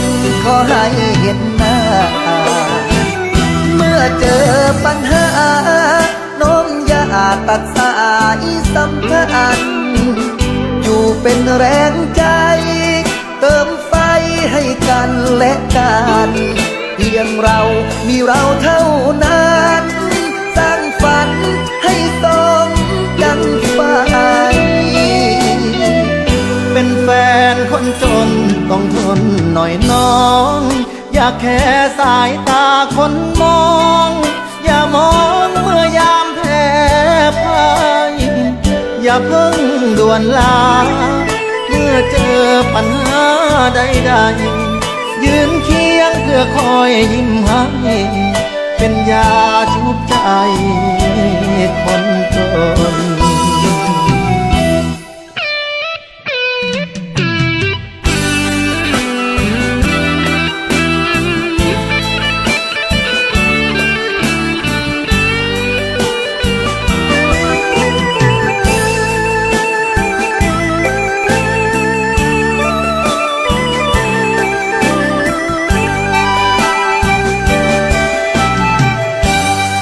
นขอให้เห็นหน้า เมื่อเจอปัญหา น้องอย่าตัดสายสัมพันธ์อยู่เป็นแรงใจ เติมไฟให้กันและกันเพียงเรามีเราเท่านั้น สร้างฝันให้สมดังฝันเป็นแฟนคนจน นหน่อยน้อง อย่าแค่สายตาคนมอง อย่ามองเมื่อยามแพ้พ่ายอย่าเพิ่งด่วนลา เมื่อเจอปัญหาใดๆยืนเคียงเพื่อคอยยิ้มให้ เป็นยาชุบใจคนจน